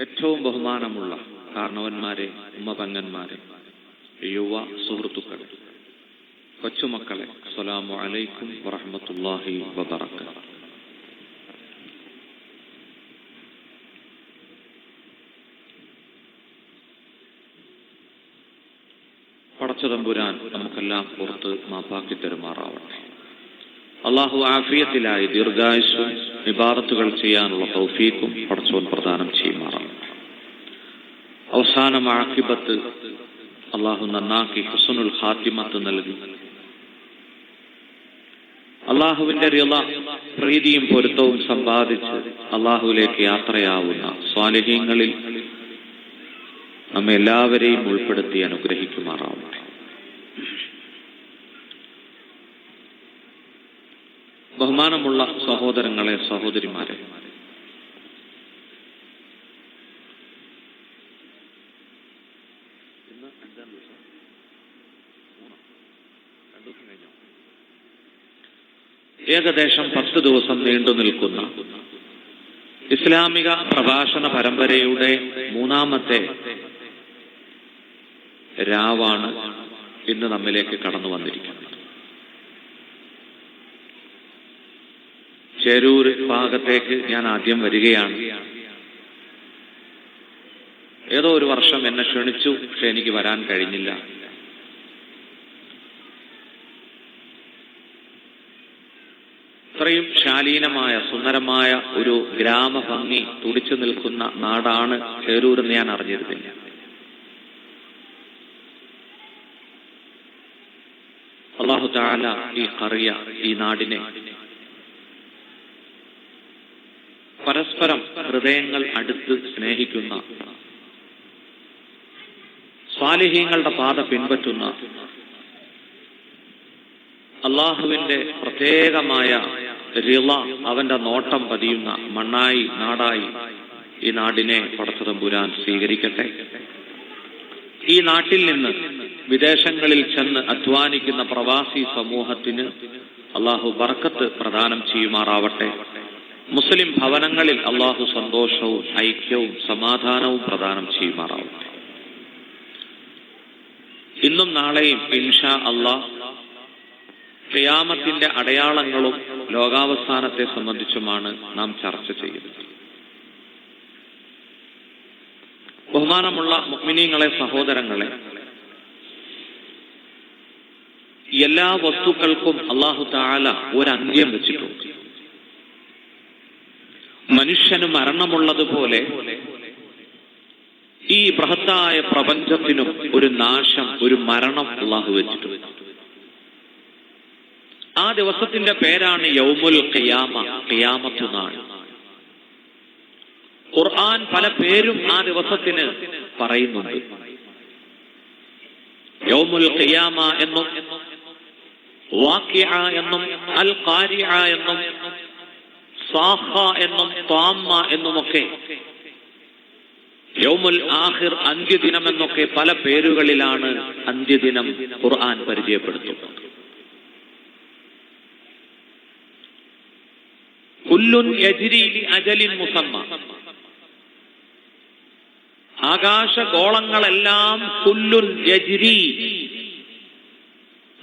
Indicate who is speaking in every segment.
Speaker 1: ഏറ്റവും ബഹുമാനമുള്ള കാരണവന്മാരെ ഉമ്മപങ്ങന്മാരെ യുവ സുഹൃത്തുക്കളെ കൊച്ചുമക്കളെ അസ്സലാമു അലൈക്കും വറഹ്മത്തുള്ളാഹി വബറകാതുഹു. പടച്ചതമ്പുരാൻ നമുക്കെല്ലാം പുറത്ത് മാപ്പാക്കി തരുമാറാവട്ടെ. അള്ളാഹു ആഫിയത്തിലായി ദീർഘായുസ്സും വിവാദത്തുകൾ ചെയ്യാനുള്ള തൗഫീക്കും പടച്ചോൻ പ്രദാനം ചെയ്യുമാറാവട്ടെ. അവസാനം ആക്കിബത്ത് അള്ളാഹു നന്നാക്കി ഹുസനുൽ ഖാത്തിമത്ത് നൽകി. അള്ളാഹുവിന്റെ റിയല പ്രീതിയും പൊരുത്തവും സമ്പാദിച്ച് അള്ളാഹുവിലേക്ക് യാത്രയാവുന്ന സ്വാലിഹ്യങ്ങളിൽ നമ്മെ എല്ലാവരെയും ഉൾപ്പെടുത്തി അനുഗ്രഹിക്കുമാറാവട്ടെ. ബഹുമാനമുള്ള സഹോദരങ്ങളെ സഹോദരിമാരെ ഏകദേശം പത്ത് ദിവസം നീണ്ടു നിൽക്കുന്ന ഇസ്ലാമിക പ്രഭാഷണ പരമ്പരയുടെ മൂന്നാമത്തെ രാവാണ് ഇന്ന് നമ്മിലേക്ക് കടന്നു വന്നിരിക്കുന്നത്. ചേരൂർ ഭാഗത്തേക്ക് ഞാൻ ആദ്യം വരികയാണ്. ഏതോ ഒരു വർഷം എന്നെ ക്ഷണിച്ചു പക്ഷെ എനിക്ക് വരാൻ കഴിഞ്ഞില്ല. ഇത്രയും ശാലീനമായ സുന്ദരമായ ഒരു ഗ്രാമഭംഗി തുടിച്ചു നിൽക്കുന്ന നാടാണ് ചേരൂർ എന്ന് ഞാൻ അറിഞ്ഞിരുന്നില്ല. അള്ളാഹു താല ഈ കറിയ ഈ നാടിനെ പരസ്പരം ഹൃദയങ്ങൾ അടുത്ത് സ്നേഹിക്കുന്ന സ്വാലിഹീങ്ങളുടെ പാത പിൻപറ്റുന്ന അള്ളാഹുവിന്റെ പ്രത്യേകമായ റിള അവന്റെ നോട്ടം പതിയുന്ന മണ്ണായി നാടായി ഈ നാടിനെ പടച്ചതമ്പുരാൻ സ്വീകരിക്കട്ടെ. ഈ നാട്ടിൽ നിന്ന് വിദേശങ്ങളിൽ ചെന്ന് അധ്വാനിക്കുന്ന പ്രവാസി സമൂഹത്തിന് അള്ളാഹു ബർക്കത്ത് പ്രദാനം ചെയ്യുമാറാവട്ടെ. മുസ്ലിം ഭവനങ്ങളിൽ അള്ളാഹു സന്തോഷവും ഐക്യവും സമാധാനവും പ്രദാനം ചെയ്യുമാറാവട്ടെ. ഇന്നും നാളെയും ഇൻഷാ അള്ളാഹ് ഖിയാമത്തിന്റെ അടയാളങ്ങളും ലോകാവസാനത്തെ സംബന്ധിച്ചുമാണ് നാം ചർച്ച ചെയ്യുന്നത്. ബഹുമാനമുള്ള മുഗ്മിനീങ്ങളെ സഹോദരങ്ങളെ എല്ലാ വസ്തുക്കൾക്കും അള്ളാഹു താല ഒരു അന്ത്യം വെച്ചിട്ടുണ്ട്. മനുഷ്യന് മരണമുള്ളതുപോലെ ഈ ബൃഹത്തായ പ്രപഞ്ചത്തിനും ഒരു നാശം ഒരു മരണം അള്ളാഹു വെച്ചിട്ടുണ്ട്. ആ ദിവസത്തിന്റെ പേരാണ് യൗമുൽ ഖിയാമ ഖിയാമത്തു നാൾ. ഖുർആൻ പല പേരും ആ ദിവസത്തിന് പറയുന്നുണ്ട്. യൗമുൽ ഖിയാമ എന്നും വാക്യ എന്നും അൽ ഖാരിഅ എന്നും സാഹ എന്നും താമ്മ എന്നുമൊക്കെ യൗമുൽ ആഹിർ അന്ത്യദിനം എന്നൊക്കെ പല പേരുകളിലാണ് അന്ത്യദിനം ഖുർആൻ പരിചയപ്പെടുത്തുന്നത്. കുല്ലുൻ അജലിൻ ആകാശഗോളങ്ങളെല്ലാം കുല്ലുൻ യജിരി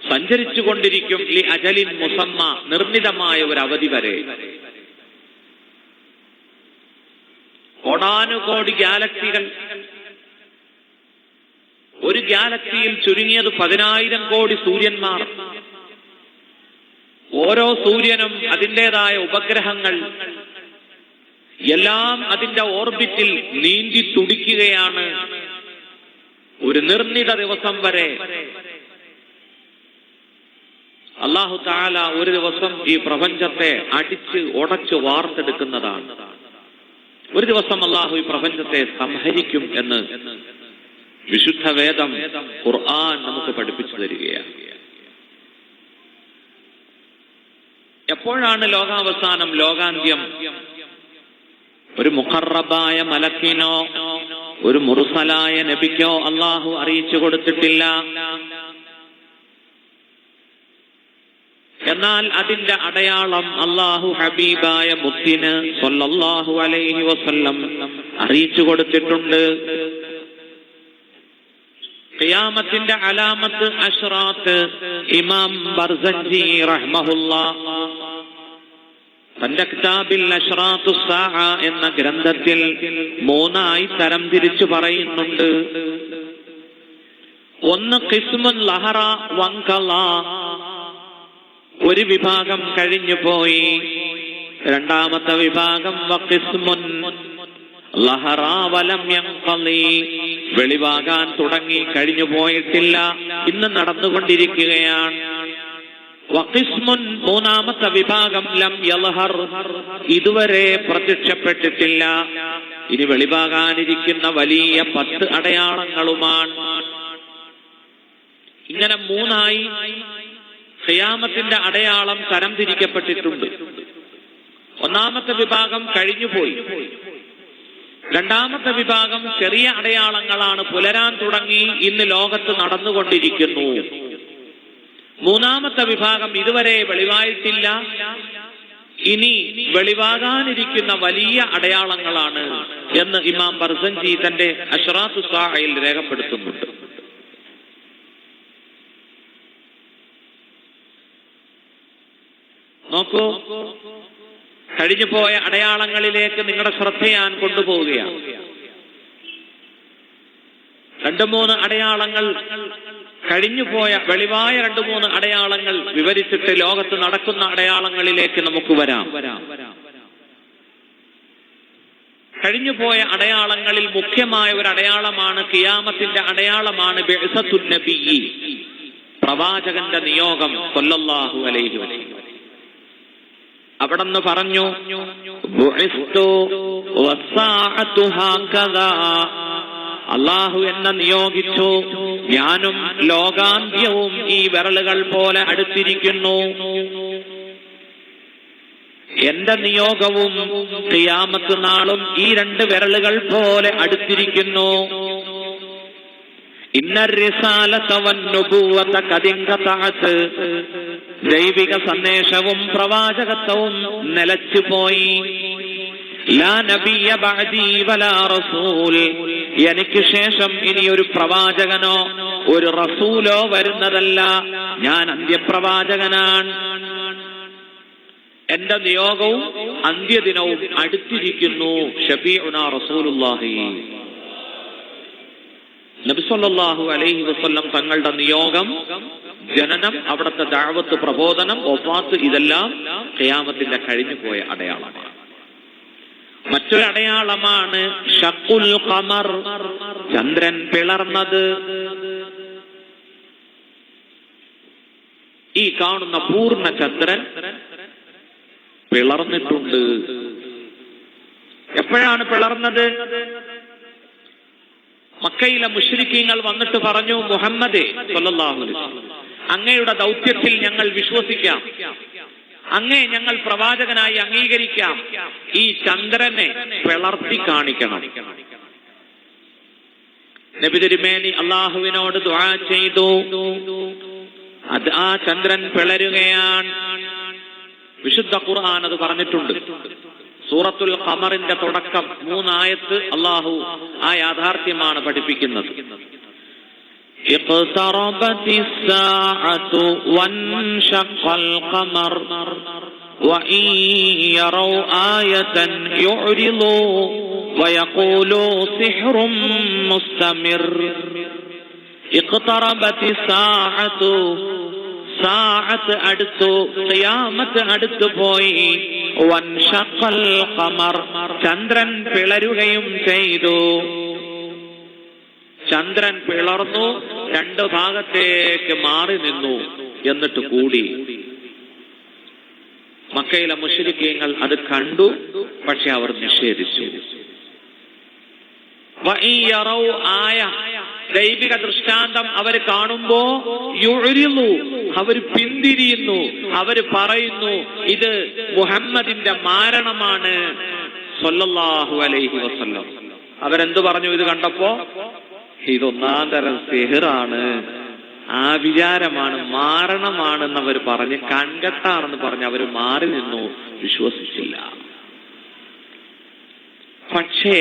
Speaker 1: സഞ്ചരിച്ചു കൊണ്ടിരിക്കും ലി അജലിൻ മുസമ്മ നിർണിതമായ ഒരു അവധി വരെ. കോടാനുകോടി ഗാലക്സികൾ. ഒരു ഗാലക്സിയിൽ ചുരുങ്ങിയത് പതിനായിരം കോടി സൂര്യന്മാർ. ഓരോ സൂര്യനും അതിന്റെതായ ഉപഗ്രഹങ്ങൾ. എല്ലാം അതിന്റെ ഓർബിറ്റിൽ നീന്തി തുടിക്കുകയാണ് ഒരു നിർണിത ദിവസം വരെ. അള്ളാഹു താല ഒരു ദിവസം ഈ പ്രപഞ്ചത്തെ അടിച്ച് ഉടച്ച് വാർത്തെടുക്കുന്നതാണ്. ഒരു ദിവസം അള്ളാഹു ഈ പ്രപഞ്ചത്തെ സംഹരിക്കും എന്ന് വിശുദ്ധ വേദം ഖുർആൻ നമുക്ക് പഠിപ്പിച്ചു തരികയാണ്. എപ്പോഴാണ് ലോകാവസാനം ലോകാന്ത്യം? ഒരു മുഖറബായ മലക്കിനോ ഒരു മുറുസലായ നബിക്കോ അള്ളാഹു അറിയിച്ചു കൊടുത്തിട്ടില്ല. എന്നാൽ അതിന്റെ അടയാളം അള്ളാഹു ഹബീബായ മുത്തിന് സൊല്ലാഹു അലൈഹി വസല്ലം അറിയിച്ചു കൊടുത്തിട്ടുണ്ട്. ഖിയാമത്തിന്റെ അലാമത്ത് അഷ്റാത്ത് ഇമാം ബർസഞ്ചി റഹ്മഹുല്ല തന്റെ കിതാബിൽ എന്ന ഗ്രന്ഥത്തിൽ മൂന്നായി തരം തിരിച്ചു പറയുന്നുണ്ട്. ഒന്ന് കിസ്മുൻ ലഹറ വങ്കല. ഒരു വിഭാഗം കഴിഞ്ഞു പോയി. രണ്ടാമത്തെ വിഭാഗം വക്കിസ്മുൻ വെളിവാകാൻ തുടങ്ങി കഴിഞ്ഞു പോയിട്ടില്ല. ഇന്ന് നടന്നുകൊണ്ടിരിക്കുകയാണ്. മൂന്നാമത്തെ വിഭാഗം ലം യലഹർ. ഇതുവരെ പ്രത്യക്ഷപ്പെട്ടിട്ടില്ല. ഇനി വെളിവാകാനിരിക്കുന്ന വലിയ പത്ത് അടയാളങ്ങളുമാണ്. ഇങ്ങനെ മൂന്നായി ഖിയാമത്തിന്റെ അടയാളം തരംതിരിക്കപ്പെട്ടിട്ടുണ്ട് ഒന്നാമത്തെ വിഭാഗം കഴിഞ്ഞുപോയി. രണ്ടാമത്തെ വിഭാഗം ചെറിയ അടയാളങ്ങളാണ് പുലരാൻ തുടങ്ങി ഇന്ന് ലോകത്ത് നടന്നുകൊണ്ടിരിക്കുന്നു. മൂന്നാമത്തെ വിഭാഗം ഇതുവരെ വെളിവായിട്ടില്ല. ഇനി വെളിവാകാനിരിക്കുന്ന വലിയ അടയാളങ്ങളാണ് എന്ന് ഇമാം ബർസൻജി തന്റെ അഷറാത്തു സാഹയിൽ രേഖപ്പെടുത്തുന്നുണ്ട്. നോക്കൂ കഴിഞ്ഞു പോയ അടയാളങ്ങളിലേക്ക് നിങ്ങളുടെ ശ്രദ്ധ ഞാൻ കൊണ്ടുപോവുകയാണ്. രണ്ടു മൂന്ന് അടയാളങ്ങൾ കഴിഞ്ഞുപോയ വെളിവായ രണ്ടു മൂന്ന് അടയാളങ്ങൾ വിവരിച്ചിട്ട് ലോകത്ത് നടക്കുന്ന അടയാളങ്ങളിലേക്ക് നമുക്ക് വരാം. കഴിഞ്ഞുപോയ അടയാളങ്ങളിൽ മുഖ്യമായ ഒരു അടയാളമാണ് കിയാമത്തിന്റെ അടയാളമാണ് പ്രവാചകന്റെ നിയോഗം കൊല്ലല്ലാഹു അലൈഹി വസല്ലം. പറഞ്ഞു ബുഇസ്തു വസ്സാഅതു ഹാകദാ അള്ളാഹു എന്നെ നിയോഗിച്ചു. ഞാനും ലോകാന്ത്യവും ഈ വിരലുകൾ പോലെ അടുത്തിരിക്കുന്നു. എന്റെ നിയോഗവും ക്രിയാമത്ത് നാളും ഈ രണ്ട് വിരലുകൾ പോലെ അടുത്തിരിക്കുന്നു. ദൈവിക സന്ദേശവും പ്രവാചകത്വവും നിലച്ചുപോയി. എനിക്ക് ശേഷം ഇനി ഒരു പ്രവാചകനോ ഒരു റസൂലോ വരുന്നതല്ല. ഞാൻ അന്ത്യപ്രവാചകനാണ്. എന്റെ നിയോഗവും അന്ത്യദിനവും അടുത്തിരിക്കുന്നു നബിസൊല്ലാഹു അലൈഹി വസ്ല്ലം തങ്ങളുടെ നിയോഗം ജനനം അവിടുത്തെ ദാവത്ത് പ്രബോധനം ഒഫാത്ത് ഇതെല്ലാം ഖിയാമത്തിന്റെ കഴിഞ്ഞുപോയ അടയാളമാണ്. മറ്റൊരു അടയാളമാണ് ഷക്കുൽ ഖമർ. ചന്ദ്രൻ പിളർന്നത്. ഈ കാണുന്ന പൂർണ ചന്ദ്രൻ പിളർന്നിട്ടുണ്ട്. എപ്പോഴാണ് പിളർന്നത്? മക്കയിലെ മുഷ്രിക്കീങ്ങൾ വന്നിട്ട് പറഞ്ഞു മുഹമ്മദേ അങ്ങയുടെ ദൗത്യത്തിൽ ഞങ്ങൾ വിശ്വസിക്കാം. അങ്ങേ ഞങ്ങൾ പ്രവാചകനായി അംഗീകരിക്കാം. ഈ ചന്ദ്രനെ പിളർത്തി കാണിക്കണം. നബി തിരുമേനി അള്ളാഹുവിനോട് ദുആ ചെയ്തു. അത് ആ ചന്ദ്രൻ പിളരുകയാണ്. വിശുദ്ധ ഖുർആൻ അത് പറഞ്ഞിട്ടുണ്ട്. സൂറത്തുൽ ഖമറിന്റെ തുടക്കം മൂന്നായത്ത് അള്ളാഹു ആ യാഥാർത്ഥ്യമാണ് പഠിപ്പിക്കുന്നത്. اقتربت الساعة وانشق القمر وإن يروا آية يعرضوا ويقولوا سحر مستمر اقتربت الساعة സാഅത്ത് അടുത്തു ഖിയാമത്ത് അടുത്തു പോയി വൻഷഖൽ ഖമർ ചന്ദ്രൻ പിളരുകയും ചെയ്തു ചന്ദ്രൻ പിളർന്നു രണ്ട് ഭാഗത്തേക്ക് മാറി നിന്നു എന്നിട്ട് കൂടി. മക്കയിലെ മുഷരിക്കങ്ങൾ അത് കണ്ടു പക്ഷെ അവർ നിഷേധിച്ചു. ആയ ദൈവിക ദൃഷ്ടാന്തം അവർ കാണുമ്പോ യുഴിലു അവർ പിന്തിരിയുന്നു അവർ പറയുന്നു ഇത് മുഹമ്മദിന്റെ മാരണമാണ്. അലൈഹി വസല്ലം. അവരെന്തു പറഞ്ഞു ഇത് കണ്ടപ്പോ? ഇതൊന്നാം തരം സിഹിറാണ്. ആ വിചാരമാണ് അവർ പറഞ്ഞ് കൺകെട്ടാണെന്ന് പറഞ്ഞ് അവർ മാറി നിന്നു. വിശ്വസിച്ചില്ല. പക്ഷേ